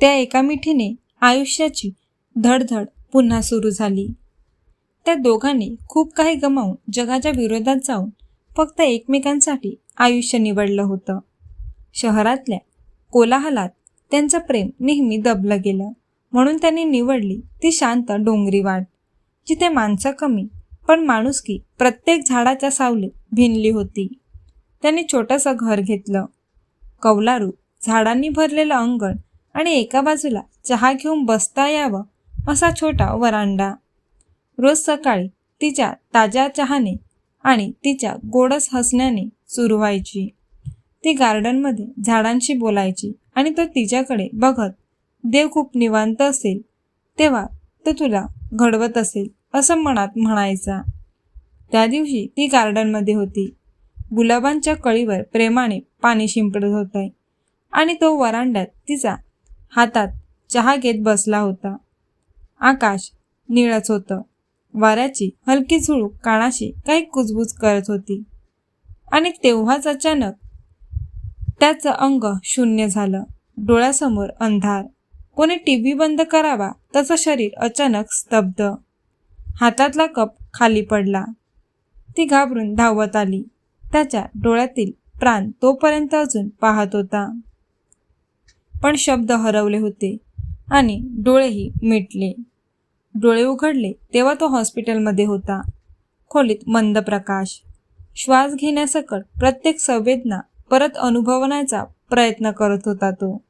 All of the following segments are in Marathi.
त्या एका मिठीने आयुष्याची धडधड पुन्हा सुरू झाली. त्या दोघांनी खूप काही गमावून जगाच्या विरोधात जाऊन फक्त एकमेकांसाठी आयुष्य निवडलं होतं. शहरातल्या कोलाहलात त्यांचं प्रेम नेहमी दबलं गेलं. म्हणून त्यांनी निवडली ती शांत डोंगरी वाट जिथे माणसं कमी पण माणुसकी प्रत्येक झाडाच्या सावलीत भिनली होती. त्यांनी छोटंसं घर घेतलं. कौलारू झाडांनी भरलेलं अंगण आणि एका बाजूला चहा घेऊन बसता यावं असा छोटा वरांडा. रोज सकाळी तिच्या ताज्या चहाने आणि तिच्या गोडस हसण्याने सुरू व्हायची. ती गार्डनमध्ये झाडांशी बोलायची आणि तो तिच्याकडे बघत देव खूप निवांत असेल तेव्हा तो तुला घडवत असेल असं मनात म्हणायचा. त्या दिवशी ती गार्डनमध्ये होती. गुलाबांच्या कळीवर प्रेमाने पाणी शिंपडत होते आणि तो वरांड्यात तिचा हातात चहा घेत बसला होता. आकाश निळच होतं. वाऱ्याची हलकी झुळूक कानाशी काही कुजबूज करत होती. आणि तेव्हाच अचानक त्याचं अंग शून्य झालं. डोळ्यासमोर अंधार. कोणी टी व्ही बंद करावा त्याचं शरीर अचानक स्तब्ध. हातातला कप खाली पडला. ती घाबरून धावत आली. त्याच्या डोळ्यातील प्राण तोपर्यंत अजून पाहत होता. पण शब्द हरवले होते आणि डोळेही मिटले. डोळे उघडले तेव्हा तो हॉस्पिटलमध्ये होता. खोलीत मंद प्रकाश श्वास घेण्यासकट प्रत्येक संवेदना परत अनुभवण्याचा प्रयत्न करत होता तो.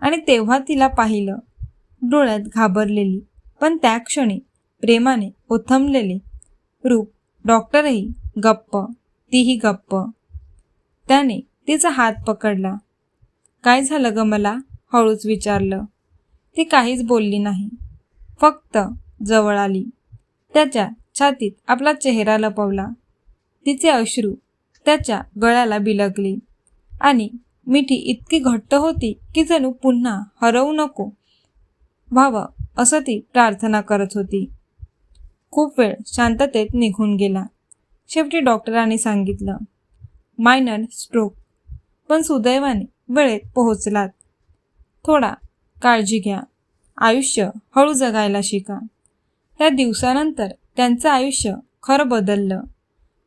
आणि तेव्हा तिला पाहिलं. डोळ्यात घाबरलेली पण त्या क्षणी प्रेमाने ओथंबलेले रूप डॉक्टरही गप्प तीही गप्प. त्याने तिचा हात पकडला. काय झालं ग मला? हळूच विचारलं. ती काहीच बोलली नाही. फक्त जवळ आली. त्याच्या छातीत आपला चेहरा लपवला. तिचे अश्रू त्याच्या गळ्याला बिलगले. आणि मिठी इतकी घट्ट होती की जणू पुन्हा हरवू नको व्हावं असं ती प्रार्थना करत होती. खूप वेळ शांततेत निघून गेला. शेवटी डॉक्टरांनी सांगितलं मायनर स्ट्रोक पण सुदैवाने वेळेत पोहोचलात. थोडा काळजी घ्या. आयुष्य हळू जगायला शिका. त्या दिवसानंतर त्यांचं आयुष्य खरं बदललं.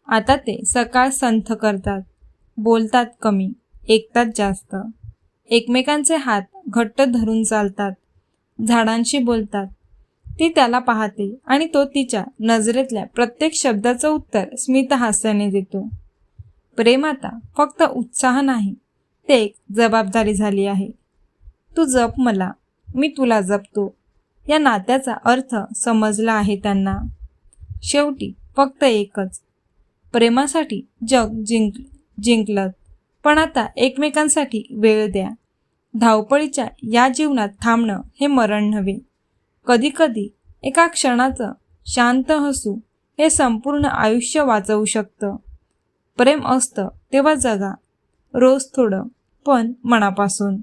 आता ते सकाळ संथ करतात. बोलतात कमी ऐकतात जास्त. एकमेकांचे हात घट्ट धरून चालतात. झाडांशी बोलतात. ती त्याला पाहते आणि तो तिच्या नजरेतल्या प्रत्येक शब्दाचं उत्तर स्मितहास्याने देतो. प्रेम आता फक्त उत्साह नाही ते एक जबाबदारी झाली आहे. तू जप मला मी तुला जपतो. या नात्याचा अर्थ समजला आहे त्यांना. शेवटी फक्त एकच. प्रेमासाठी जग जिंक जिंकलं. पण आता एकमेकांसाठी वेळ द्या. धावपळीच्या या जीवनात थांबणं हे मरण नव्हे. कधीकधी एका क्षणाचं शांत हसू हे संपूर्ण आयुष्य वाचवू शकतं. प्रेम असतं तेव्हा जगा. रोज थोडं पण मनापासून.